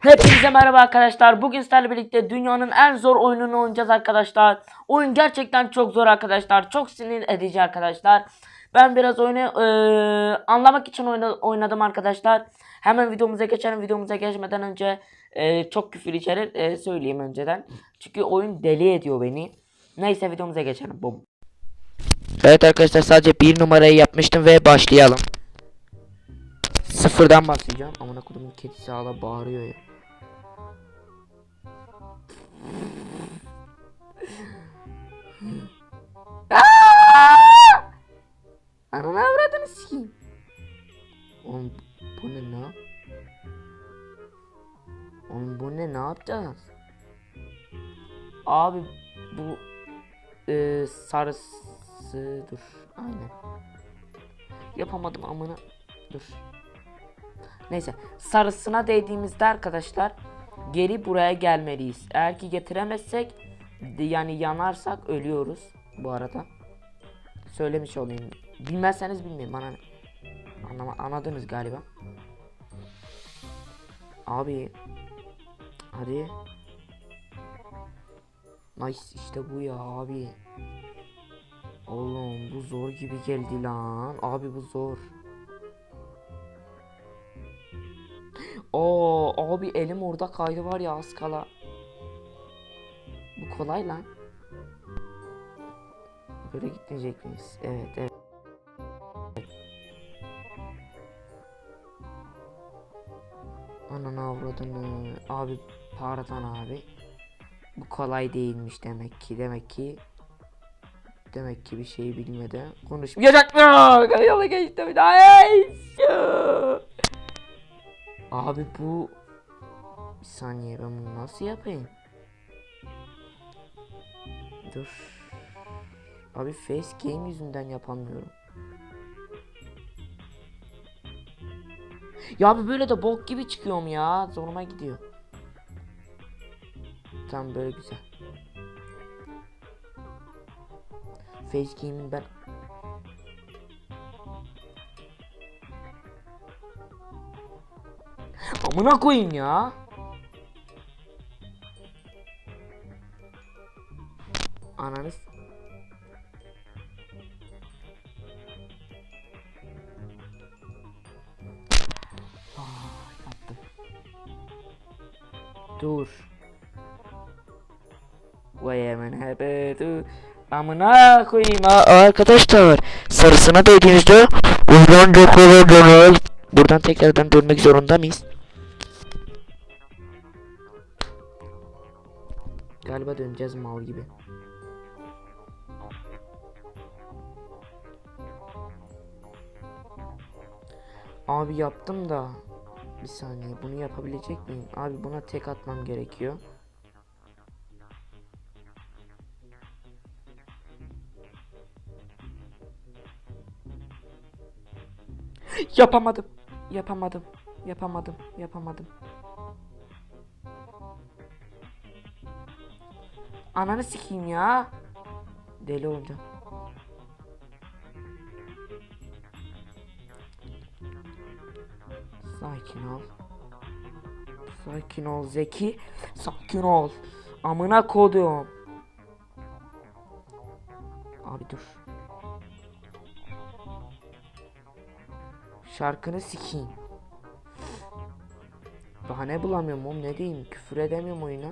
Hepinize merhaba arkadaşlar. Bugün sizlerle birlikte dünyanın en zor oyununu oynayacağız arkadaşlar. Oyun gerçekten çok zor arkadaşlar. Çok sinir edici arkadaşlar. Ben biraz oyunu eee, anlamak için oyna- oynadım arkadaşlar. Hemen videomuza geçelim. Videomuza geçmeden önce eee, çok küfür içerir eee, söyleyeyim önceden. Çünkü oyun deli ediyor beni. Neyse videomuza geçelim. Bum. Evet arkadaşlar sadece bir numarayı yapmıştım ve başlayalım. Sıfırdan başlayacağım. Amına kodumun kedisi hala bağırıyor ya. Ananı avradını sikeyim. Oğlum bu ne ne? Oğlum bu ne ne yapacağız? Abi bu e, sarısı dur aynen. Yapamadım amına dur. Neyse sarısına değdiğimizde arkadaşlar geri buraya gelmeliyiz. Eğer ki getiremezsek yani yanarsak ölüyoruz bu arada. Söylemiş olayım. Bilmezseniz bilmeyin bana. Anlama, anladınız galiba. Abi. Hadi. Nice işte bu ya abi. Oğlum bu zor gibi geldi lan. Abi bu zor. Oo abi elim orada kaydı var ya az kala. Bu kolay lan. Böyle gitmeyecek miyiz? Evet evet. Ananı avradını. Abi pardon abi. Bu kolay değilmiş demek ki. Demek ki Demek ki bir şey bilmeden konuşmayacak mı? Yola geçtim şu. Abi bu bir saniye ben bunu nasıl yapayım? Dur. Abi face game yüzünden yapamıyorum. Ya abi böyle de bok gibi çıkıyorum ya. Zoruma gidiyor. Tam böyle güzel. Face game'in ben Amına koyayım ya. Ananı s- Ah. Dur. Vay hemen hebe dur. Amına koyayım ha arkadaşlar. Sarısına değdiğinizde buradan dönüyor. Buradan tekrardan dönmek zorunda mıyız? Galiba döneceğiz mal gibi. Abi yaptım da bir saniye bunu yapabilecek miyim? Abi buna tek atmam gerekiyor. Yapamadım. Yapamadım. Yapamadım. Yapamadım. Ananı sikeyim ya. Deli olacağım. Sakin ol. Sakin ol Zeki. Sakin ol. Amına kodum. Abi dur. Şarkını sikeyim. Daha ne bulamıyorum oğlum ne diyeyim küfür edemiyorum oyuna.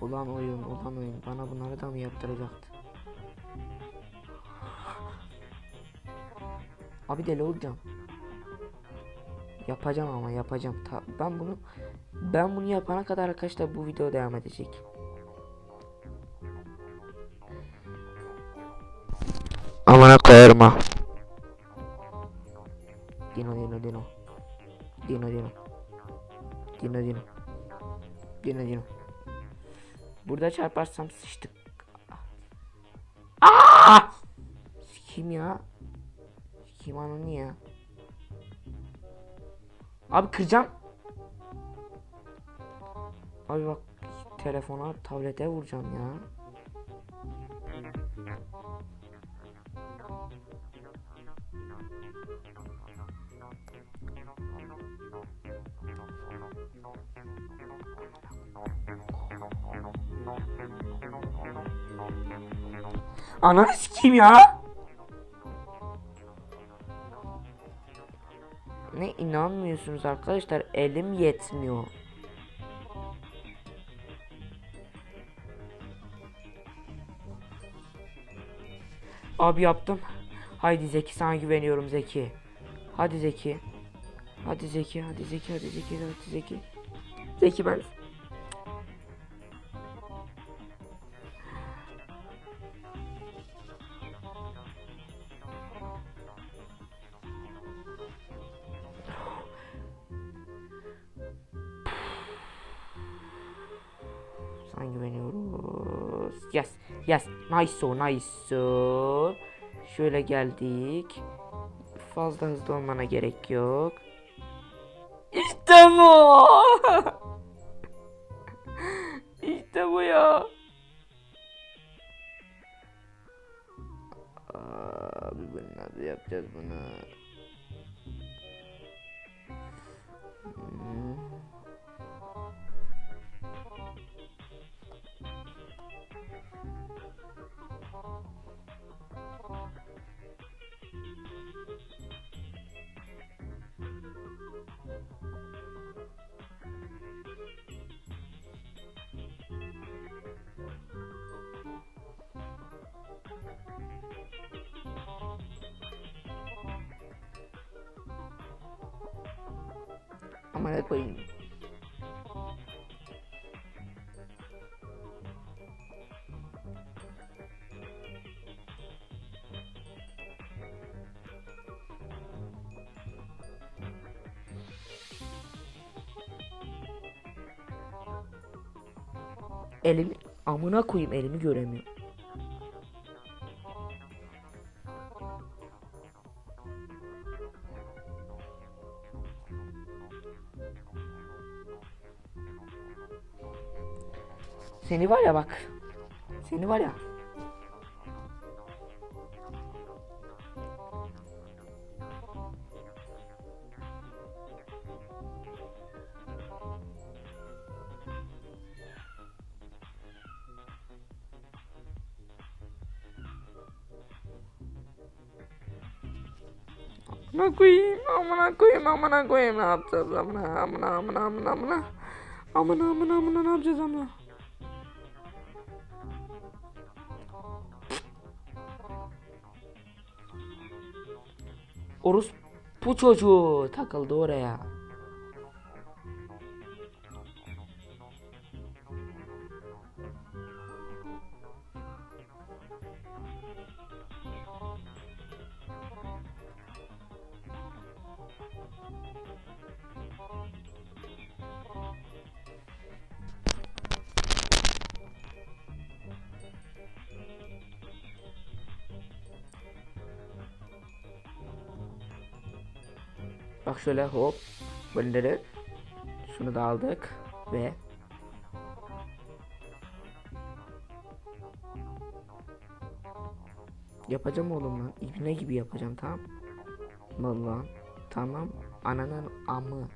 Ulan oyun, ulan oyun. Bana bunları da mı yaptıracaktı? Abi deli olacağım. Yapacağım ama yapacağım. Ta- ben bunu ben bunu yapana kadar arkadaşlar bu video devam edecek. Amına koyarım ha. Dino Dino Dino. Dino Dino. Dino Dino. Dino Dino. Burada çarparsam sıçtık. Aa! Kim ya? Kim ananı ya? Abi kıracağım. Abi bak telefona, tablete vuracağım ya. Ananı sikeyim ya. Ne inanmıyorsunuz arkadaşlar elim yetmiyor. Abi yaptım. Haydi Zeki sana güveniyorum Zeki. Hadi Zeki. Hadi Zeki, hadi Zeki, hadi Zeki, hadi Zeki. Zeki ben. Yes. Nice o, nice o. Şöyle geldik. Fazla hızlı olmana gerek yok. İşte bu. işte bu ya. Abi bunu nasıl yapacağız bunu? Amına koyayım. Elimi amına koyayım elimi göremiyorum. Seni var ya bak. Seni var ya. Amına koyayım, amına koyayım, amına koyayım ne yapacağız amına, amına, amına, amına, amına. Amına, amına, amına ne yapacağız amına? Orus bu çocuğu takıldı oraya. Bak şöyle hop. Bunları şunu da aldık ve Yapacağım oğlum lan. İbne gibi yapacağım tamam. Vallahi tamam. Ananın amı.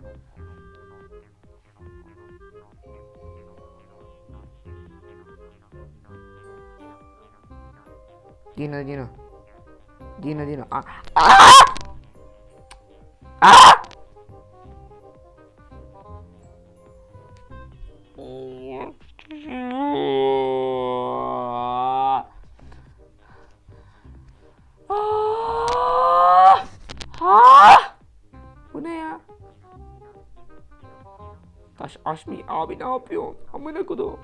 Dino Dino. Dino Dino. Ah! Aşmı abi ne yapıyorsun? Amına kodum.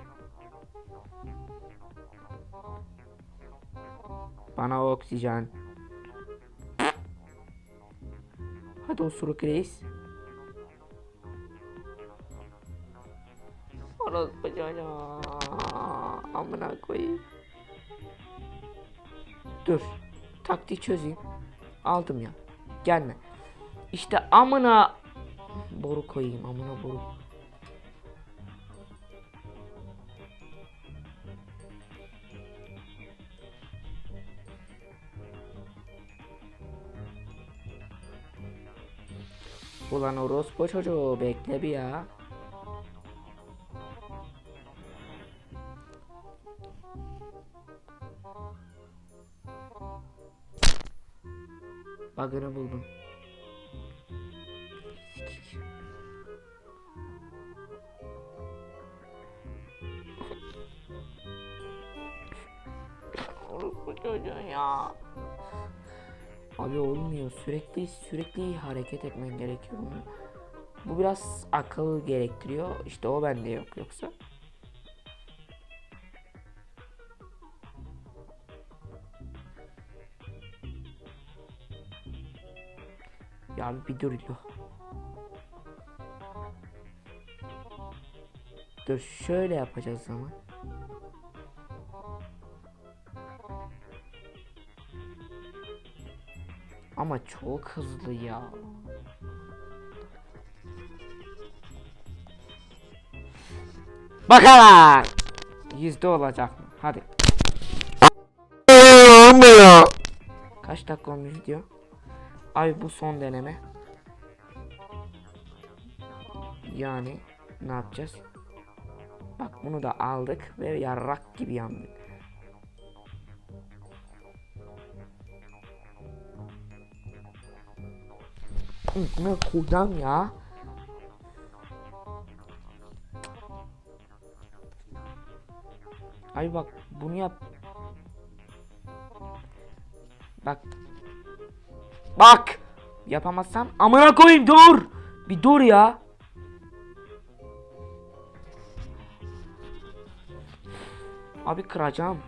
Bana oksijen. Hadi osuruk reis. Orospu çocuğu. Amına koyayım. Dur. Taktiği çözeyim. Aldım ya. Gelme. İşte amına boru koyayım amına boru. Ulan orospu çocuğu bekle bir ya. Bug'ını buldum. Orospu çocuğu ya. Abi olmuyor. Sürekli sürekli hareket etmen gerekiyor. Bu biraz akıl gerektiriyor. İşte o bende yok yoksa. Ya bir dur İlo. Dur şöyle yapacağız ama. Ama çok hızlı ya. Bakalım. Yüzde olacak mı? Hadi. Kaç dakika olmuş video? Ay bu son deneme. Yani ne yapacağız? Bak bunu da aldık ve yarrak gibi yandık. Ne koyacağım ya? Ay bak bunu yap. Bak. Bak. Yapamazsam amına koyayım dur. Bir dur ya. Abi kıracağım.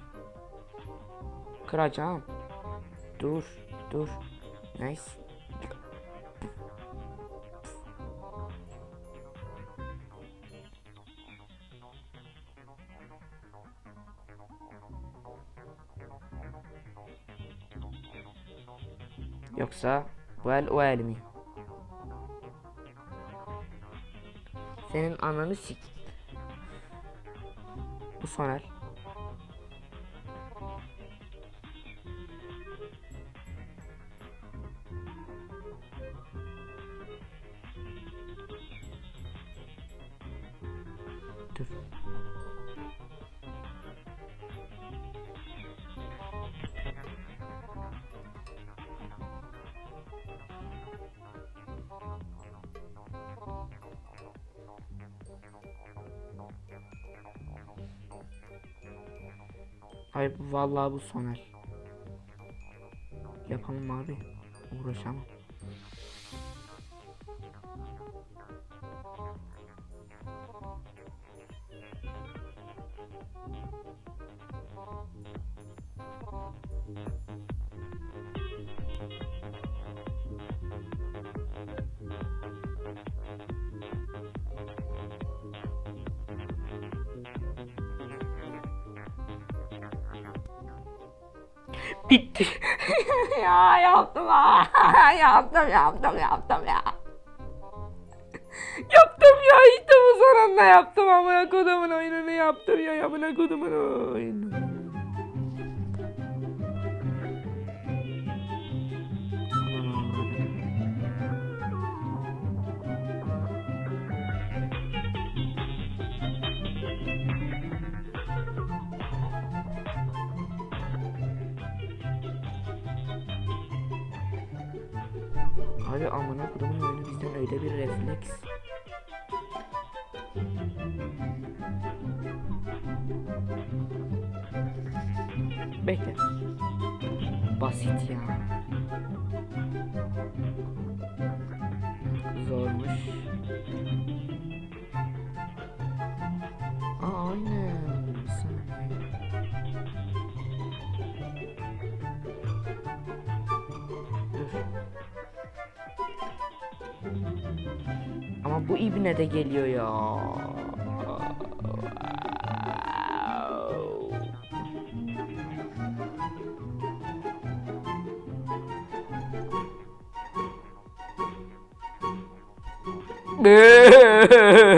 Kıracağım. Dur, dur. Nice. Yoksa bu el o el mi? Senin ananı sik. Bu son el. Hayır vallahi bu son el. Yapalım abi. Uğraşamam. Bitti. ya yaptım ha. yaptım yaptım yaptım ya. yaptım ya işte bu son anda yaptım amına kodumun oyununu yaptım ya amına kodumun oyunu. Abi amına kodumun oyunu bizden öyle bir refleks. Bekle. Basit ya. Zormuş. Aa aynen. Dur. ibne de geliyor ya. Eee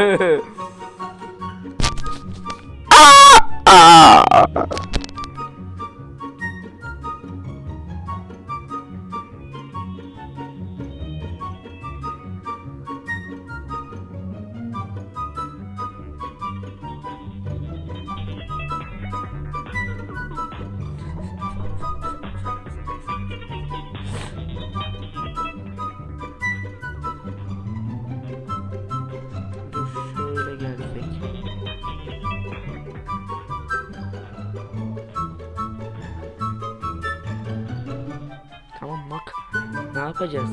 yapacağız?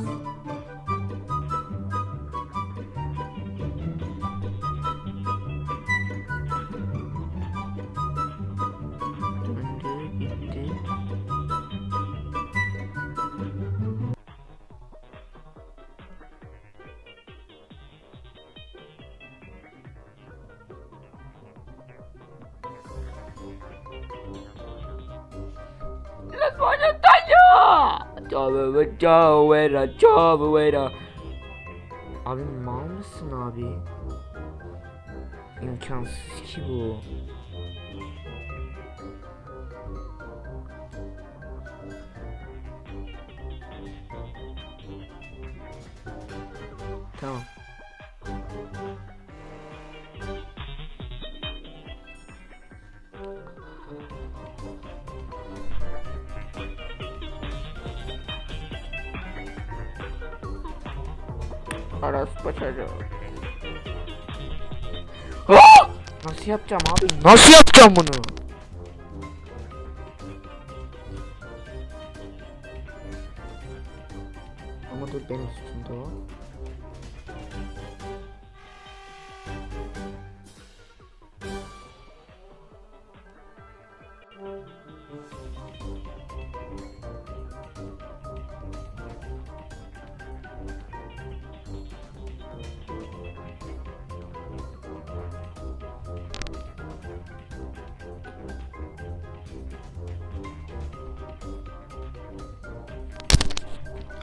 Çavera, çavera. Abi mal mısın abi? İmkansız ki bu. Tamam. Aras başarı. Nasıl yapacağım abi? Nasıl yapacağım bunu? Ama dur benim üstümde o.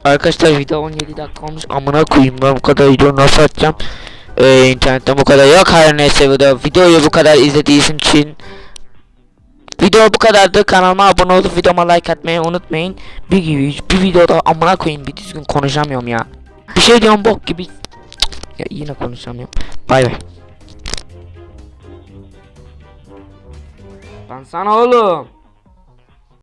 Arkadaşlar video 17 dakika olmuş. Amına koyayım ben bu kadar video nasıl atacağım? Ee, internetten bu kadar yok. Her neyse video videoyu bu kadar izlediğiniz için Video bu kadardı. Kanalıma abone olup videoma like atmayı unutmayın. Bir gibi bir videoda amına koyayım bir düzgün konuşamıyorum ya. Bir şey diyorum bok gibi ya yine konuşamıyorum. Bay bay. Lan sana oğlum